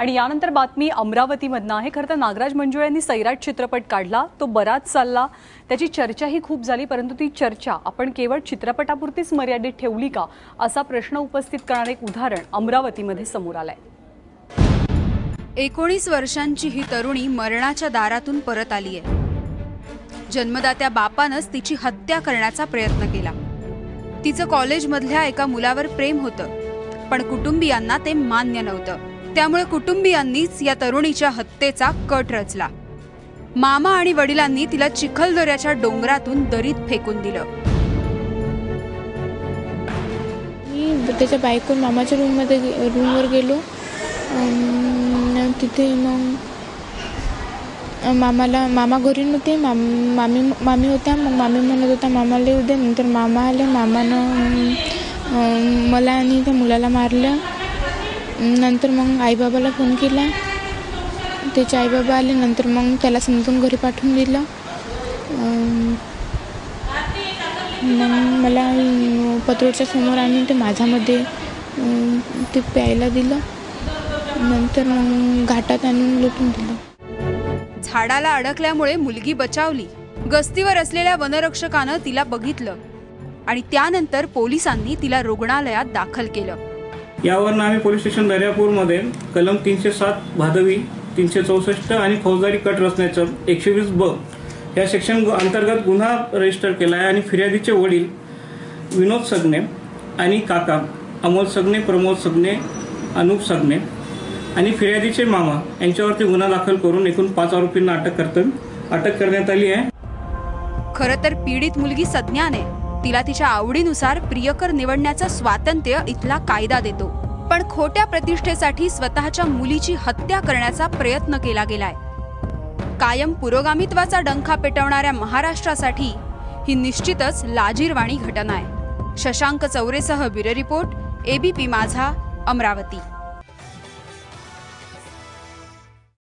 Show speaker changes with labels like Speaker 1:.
Speaker 1: आणि यानंतर बातमी अमरावतीमधनं आहे. खरं तर नागराज मंजुळे यांनी सैराट चित्रपट काढला. तो बराच चालला. त्याची चर्चाही खूप झाली परंतु ती चर्चा आपण केवळ चित्रपटापुरतीच मर्यादित ठेवली का? असा प्रश्न उपस्थित करणारे एक उदाहरण अमरावतीमध्ये समोर आलंय.
Speaker 2: एकोणीस वर्षांची ही तरुणी मरणाच्या दारातून परत आली आहे जन्मदात्या बापानंच तिची हत्या करण्याचा प्रयत्न केला. तिचं कॉलेजमधल्या एका मुलावर प्रेम होतं पण कुटुंबियांना ते मान्य नव्हतं. त्यामुळे कुटुंबियांनीच या तरुणीच्या हत्येचा कट रचला. मामा आणि वडिलांनी तिला चिखलदऱ्याच्या डोंगरातून दरीत फेकून दिलं.
Speaker 3: मी त्याच्या बायको मामाच्या रूममध्ये गे- रूमवर गेलो. तिथे मग मामाला मामा घरी नव्हते. माम मामी मामी होत्या. मग मामी म्हणत होता मामाला येऊ दे. नंतर मामा आले. मामानं मला आणि त्या मुलाला मारलं. नंतर मग आईबाबाला फोन केला. त्याचे आईबाबा आले नंतर मग त्याला समजून घरी पाठवून दिलं. मग मला पत्रोच्या समोर आणून ते माझ्यामध्ये ते प्यायला दिलं. नंतर मग घाटात आणून लुटून दिलं.
Speaker 2: झाडाला अडकल्यामुळे मुलगी बचावली. गस्तीवर असलेल्या वनरक्षकानं तिला बघितलं आणि त्यानंतर पोलिसांनी तिला रुग्णालयात दाखल केलं.
Speaker 4: यावरनं आम्ही पोलीस स्टेशन दर्यापूरमध्ये कलम तीनशे सात भादवी तीनशे चौसष्ट आणि फौजदारी कट रचण्याचं एकशे वीस ब या सेक्शन अंतर्गत गुन्हा रजिस्टर केला आहे आणि फिर्यादीचे वडील विनोद सगने आणि काका अमोल सगने प्रमोद सगने अनुप सगने आणि फिर्यादीचे मामा यांच्यावरती गुन्हा दाखल करून एकूण पाच आरोपींना अटक करत अटक करण्यात आली आहे.
Speaker 2: खरं तर पीडित मुलगी सज्ञाने तिला तिच्या आवडीनुसार प्रियकर निवडण्याचं स्वातंत्र्य इथला कायदा देतो. पण खोट्या प्रतिष्ठेसाठी स्वतःच्या मुलीची हत्या करण्याचा प्रयत्न केला गेलाय. कायम पुरोगामित्वाचा डंखा पेटवणाऱ्या महाराष्ट्रासाठी ही निश्चितच लाजीरवाणी घटना आहे. Shashank चौरेसह bureau report ABP Majha Amravati.